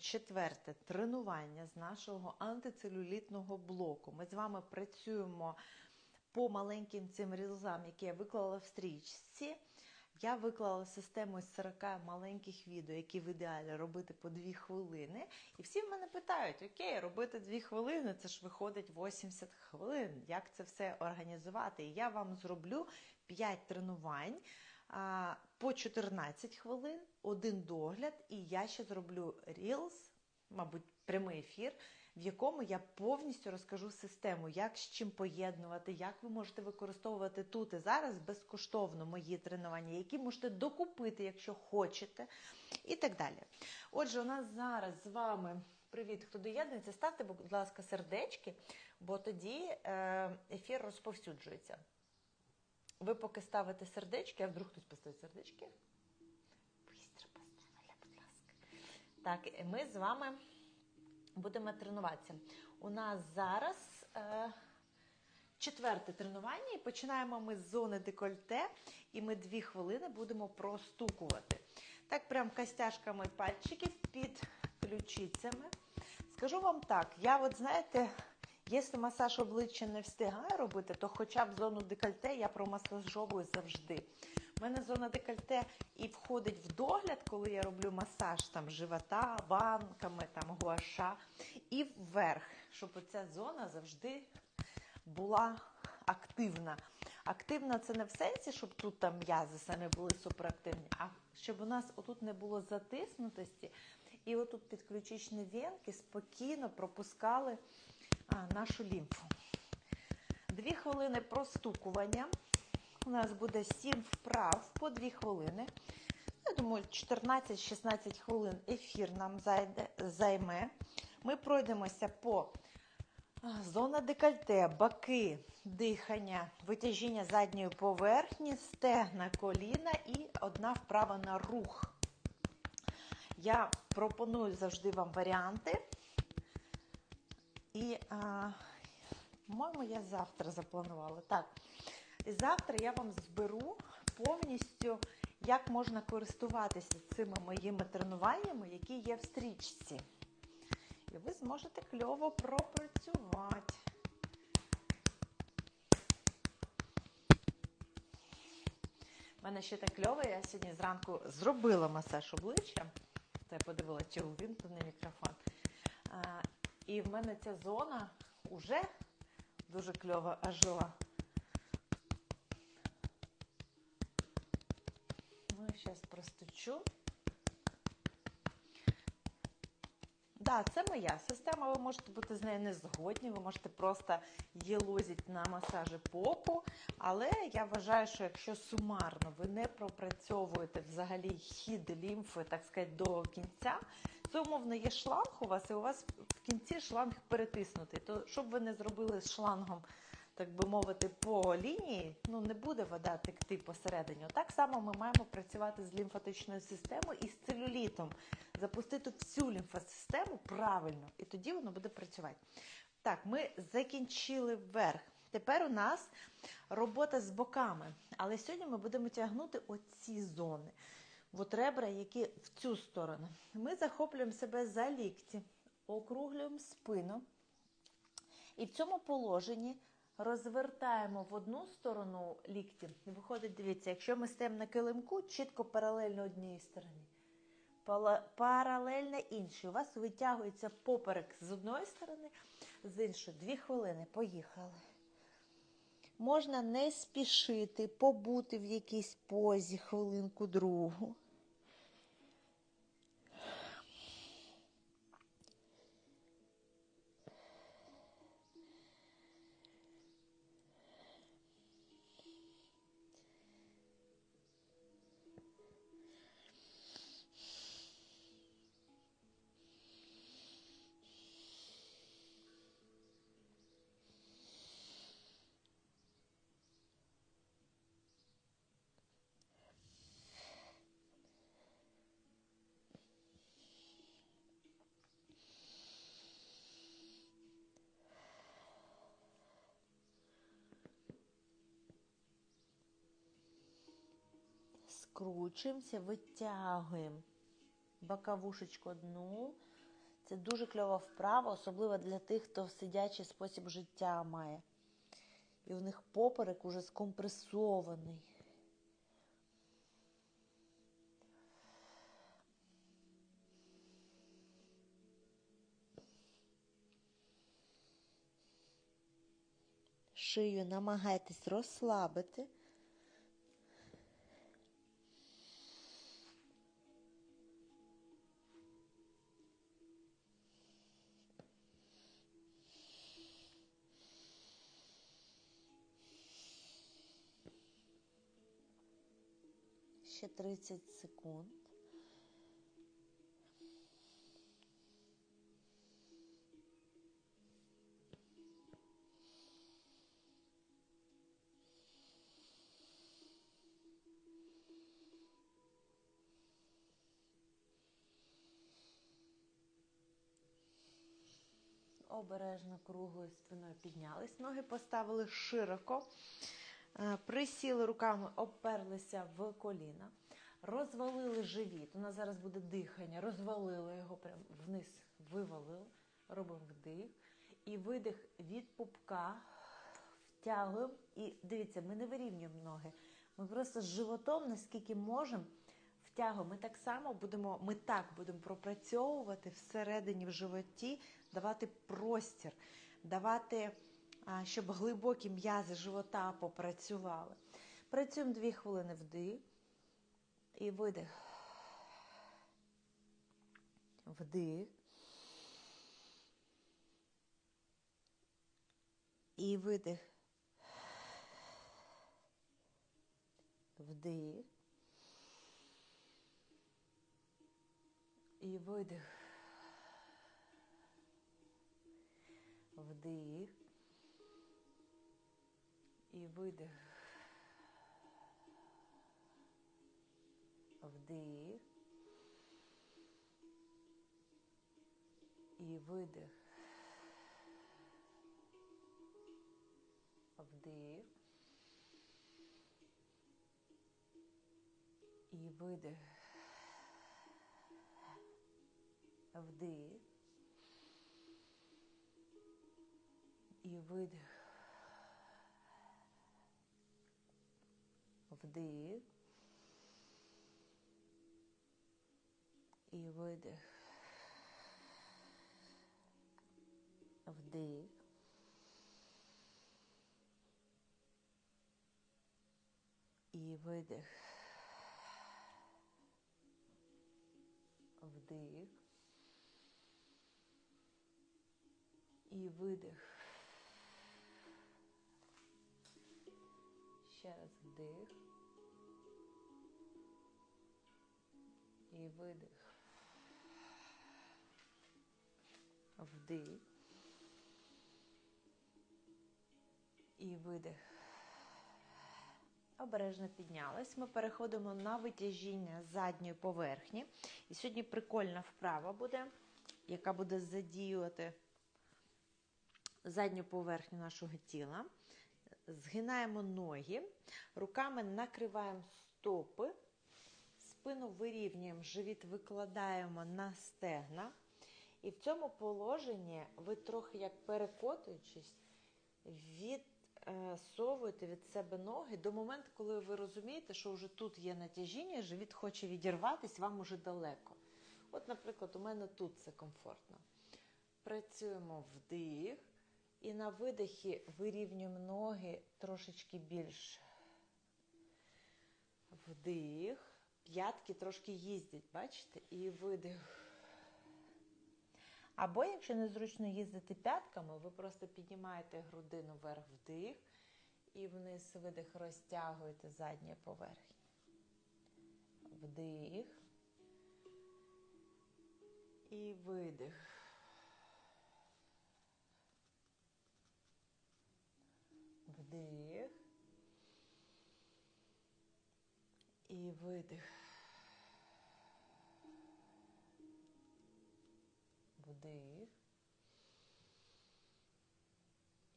четверте тренування з нашого антицелюлітного блоку. Ми з вами працюємо по маленьким цим рілзам, які я виклала в стрічці. Я виклала систему з 40 маленьких відео, які в ідеалі робити по 2 хвилини. І всі в мене питають: Окей, робити 2 хвилини, це ж виходить 80 хвилин. Як це все організувати? І я вам зроблю 5 тренувань по 14 хвилин, один догляд, і я ще зроблю Reels, мабуть, прямий ефір, в якому я повністю розкажу систему, як з чим поєднувати, як ви можете використовувати тут і зараз безкоштовно мої тренування, які можете докупити, якщо хочете, і так далі. Отже, у нас зараз з вами. Привіт, хто доєднується, ставте, будь ласка, сердечки, бо тоді е, ефір розповсюджується. Ви поки ставите сердечки, а вдруг хтось поставить сердечки. Бистро поставили, будь ласка. Так, ми з вами будемо тренуватися. У нас зараз е, четверте тренування, і починаємо ми з зони декольте, і ми дві хвилини будемо простукувати. Так, прям костяшками пальчиків під ключицями. Скажу вам так, я от знаєте. Якщо масаж обличчя не встигаю робити, то хоча б зону декольте я промасажовую завжди. У мене зона декольте і входить в догляд, коли я роблю масаж там живота, банками, там гуаша, і вверх, щоб оця зона завжди була активна. Активна це не в сенсі, щоб тут там м'язи самі були суперактивні, а щоб у нас отут не було затиснутості, і отут підключичні венки спокійно пропускали нашу лімфу. Дві хвилини простукування. У нас буде 7 вправ по 2 хвилини. Я думаю, 14-16 хвилин ефір нам зайде, займе. Ми пройдемося по зона декольте, баки, дихання, витяжіння задньої поверхні, стегна, коліна і одна вправа на рух. Я пропоную завжди вам варіанти. І, по-моєму, я завтра запланувала. Так, і завтра я вам зберу повністю, як можна користуватися цими моїми тренуваннями, які є в стрічці. І ви зможете кльово пропрацювати. У мене ще так кльово, я сьогодні зранку зробила масаж обличчя. Та я подивилася, чи увімкнений мікрофон. І в мене ця зона вже дуже кльово ожила. Ну і зараз простучу. Так, да, це моя система, ви можете бути з нею не згодні, ви можете просто єлозити на масажі попу, але я вважаю, що якщо сумарно ви не пропрацьовуєте взагалі хід лімфи, так сказати, до кінця, це умовно є шланг у вас, і у вас в кінці шланг перетиснутий. То щоб ви не зробили з шлангом, так би мовити, по лінії, ну не буде вода текти посередині. Так само ми маємо працювати з лімфатичною системою і з целюлітом, запустити всю лімфосистему правильно, і тоді воно буде працювати. Так, ми закінчили вверх. Тепер у нас робота з боками. Але сьогодні ми будемо тягнути оці зони. От ребра, які в цю сторону. Ми захоплюємо себе за лікті, округлюємо спину. І в цьому положенні розвертаємо в одну сторону лікті. Виходить, дивіться, якщо ми стоїмо на килимку, чітко паралельно одній стороні. Паралельно іншій. У вас витягується поперек з одної сторони, з іншої. Дві хвилини. Поїхали. Можна не спішити, побути в якійсь позі хвилинку другу. Скручуємося, витягуємо боковушечку одну, Це дуже кльова вправа, особливо для тих, хто сидячий спосіб життя має. І у них поперек уже скомпресований. Шию намагайтесь розслабити. Ще 30 секунд. Обережно круглою спиною піднялись, ноги поставили широко, присіли руками, обперлися в коліна, розвалили живіт. У нас зараз буде дихання, розвалили його прямо вниз, вивалили, робимо вдих і видих від пупка, втягуємо. І дивіться, ми не вирівнюємо ноги. Ми просто з животом, наскільки можемо, втягуємо. Ми так само будемо, ми так будемо пропрацьовувати всередині в животі, давати простір, давати, щоб глибокі м'язи живота попрацювали. Працюємо 2 хвилини вдих і видих. Вдих. І видих. Вдих. І видих. Вдих. І видих. Вдих. І видих. Вдих. І видих. Вдих. І видих. Вдих. І видих. Вдих. І видих. Вдих. І видих. Ще раз вдих. І видих. Вдих. І видих. Обережно піднялись. Ми переходимо на витяжіння задньої поверхні. І сьогодні прикольна вправа буде, яка буде задіювати задню поверхню нашого тіла. Згинаємо ноги, руками накриваємо стопи, вирівнюємо, живіт викладаємо на стегна. І в цьому положенні ви трохи як перекотуючись, відсовуєте від себе ноги до моменту, коли ви розумієте, що вже тут є натяжіння, живіт хоче відірватись, вам уже далеко. От, наприклад, у мене тут це комфортно. Працюємо вдих. І на видихі вирівнюємо ноги трошечки більше. Вдих. П'ятки трошки їздять, бачите? І видих. Або, якщо незручно їздити п'ятками, ви просто піднімаєте грудину вверх вдих і вниз видих розтягуєте задні поверхні. Вдих. І видих. Вдих. І видих. Вдих.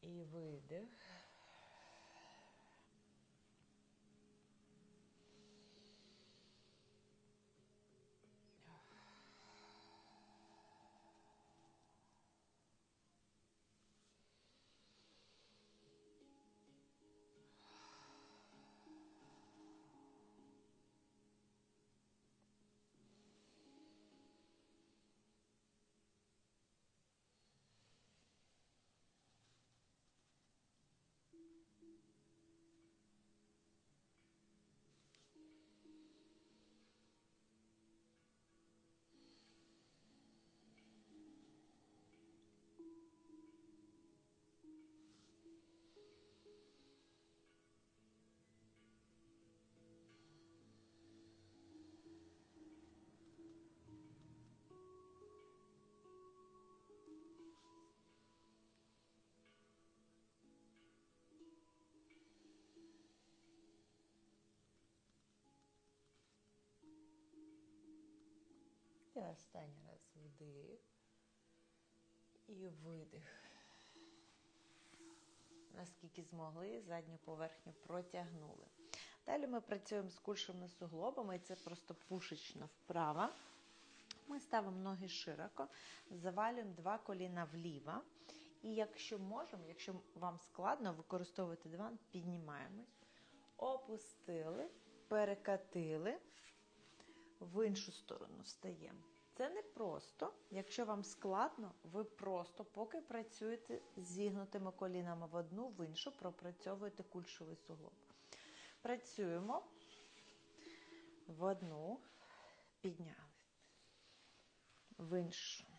І видих. І останній раз вдих. І видих. Наскільки змогли, задню поверхню протягнули. Далі ми працюємо з кульшими суглобами, і це просто пушечна вправа. Ми ставимо ноги широко, завалюємо два коліна вліво. І якщо можемо, якщо вам складно використовувати диван, піднімаємось, опустили, перекатили, в іншу сторону встаємо. Це не просто. Якщо вам складно, ви просто, поки працюєте з зігнутими колінами в одну, в іншу, пропрацьовуєте кульшовий суглоб. Працюємо в одну, підняли, в іншу.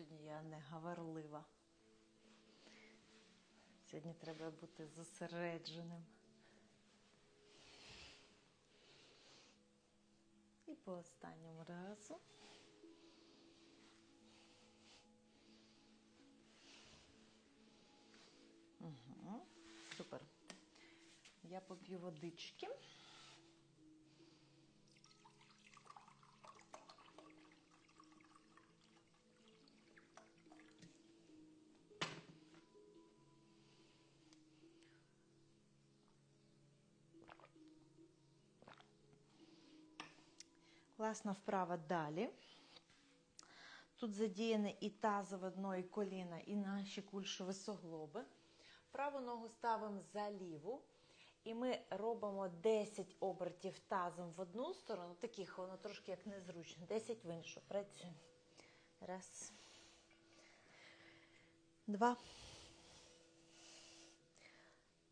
Сьогодні я не говорлива. Сьогодні треба бути зосередженим. І по останньому разу. Угу. Супер. Я поп'ю водички. Класна вправа далі. Тут задіяне і тазове дно, і коліна, і наші кульшові суглоби. Праву ногу ставимо за ліву. І ми робимо 10 обертів тазом в одну сторону, таких воно трошки як незручно, 10 в іншу. Працюємо. Раз. Два.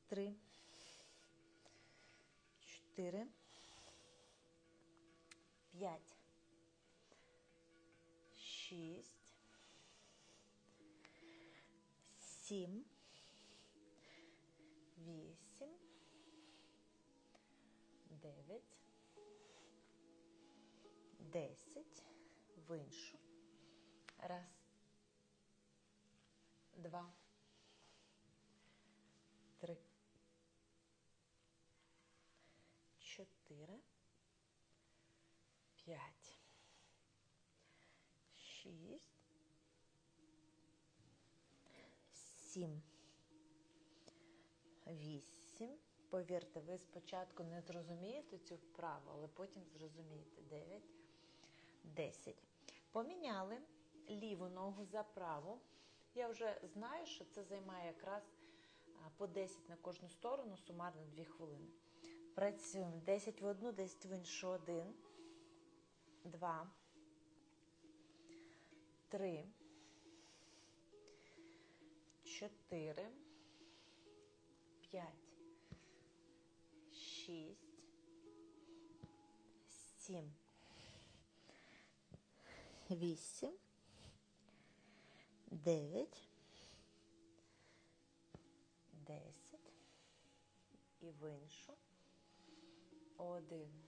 Три. Чотири. П'ять. Шість. Сім. Вісім. Дев'ять. Десять. В іншу. Раз. Два. Три. Чотири. П'ять. Шість. Сім. Вісім. Повірте, ви спочатку не зрозумієте цю вправу, але потім зрозумієте. Дев'ять. Десять. Поміняли ліву ногу за праву. Я вже знаю, що це займає якраз по 10 на кожну сторону, сумарно 2 хвилини. Працюємо 10 в одну, 10 в іншу. Один. Два. Три. Чотири. П'ять. Шість. Сім. Вісім. Дев'ять. Десять. І в іншу. Один.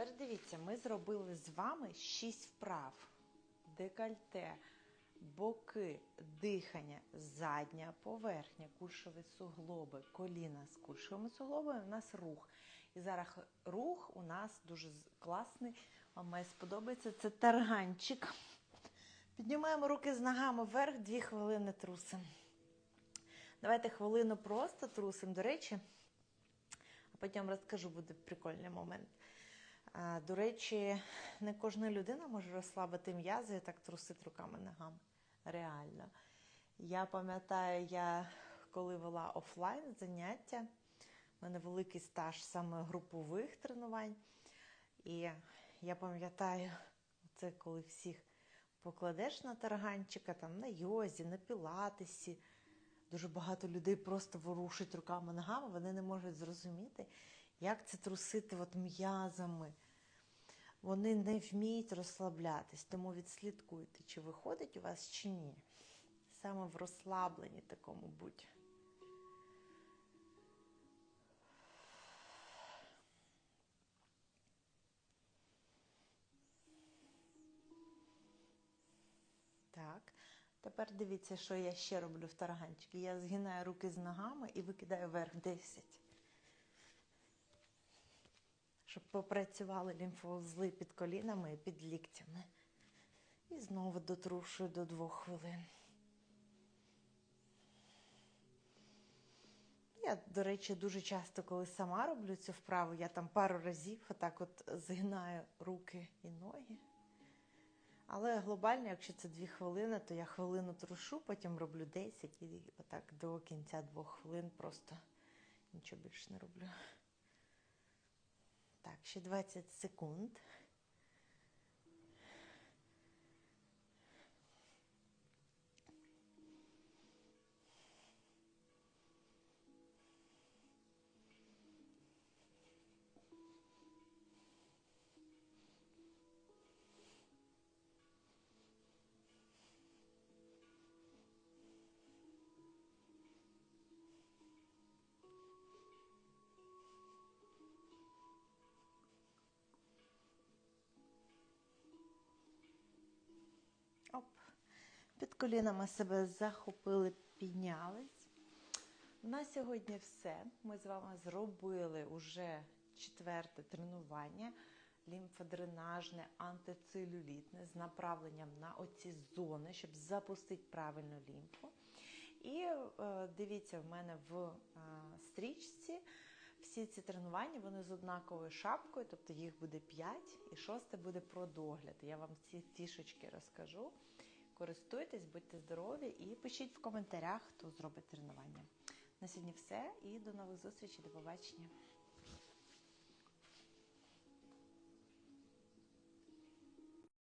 Тепер дивіться, ми зробили з вами шість вправ. Декольте, боки, дихання, задня поверхня, кульшові суглоби, коліна з кульшовими суглобами. У нас рух. І зараз рух у нас дуже класний. Вам має сподобається. Це тарганчик. Піднімаємо руки з ногами вверх, дві хвилини трусимо. Давайте хвилину просто трусимо. До речі, а потім розкажу, буде прикольний момент. До речі, не кожна людина може розслабити м'язи і так трусити руками ногами. Реально. Я пам'ятаю, я коли вела офлайн заняття, в мене великий стаж саме групових тренувань. І я пам'ятаю, це коли всіх покладеш на тарганчика, там, на йозі, на пілатесі. Дуже багато людей просто ворушать руками ногами, вони не можуть зрозуміти, як це трусити от м'язами. Вони не вміють розслаблятись, тому відслідкуйте, чи виходить у вас, чи ні. Саме в розслабленні такому будь. Так. Тепер дивіться, що я ще роблю в тарганчику. Я згинаю руки з ногами і викидаю вверх 10. Щоб попрацювали лімфоузли під колінами і під ліктями. І знову дотрушую до двох хвилин. Я, до речі, дуже часто, коли сама роблю цю вправу, я там пару разів отак от згинаю руки і ноги. Але глобально, якщо це дві хвилини, то я хвилину трушу, потім роблю 10 і отак до кінця двох хвилин просто нічого більше не роблю. Так, ще 20 секунд. Оп. Під колінами себе захопили, піднялись. У нас сьогодні все. Ми з вами зробили уже четверте тренування лімфодренажне, антицелюлітне з направленням на оці зони, щоб запустити правильну лімфу. І е, дивіться, в мене в е, стрічці всі ці тренування вони з однаковою шапкою, тобто їх буде 5, і шосте буде про догляд. Я вам ці фішечки розкажу. Користуйтесь, будьте здорові і пишіть в коментарях, хто зробить тренування. На сьогодні все і до нових зустрічей, до побачення.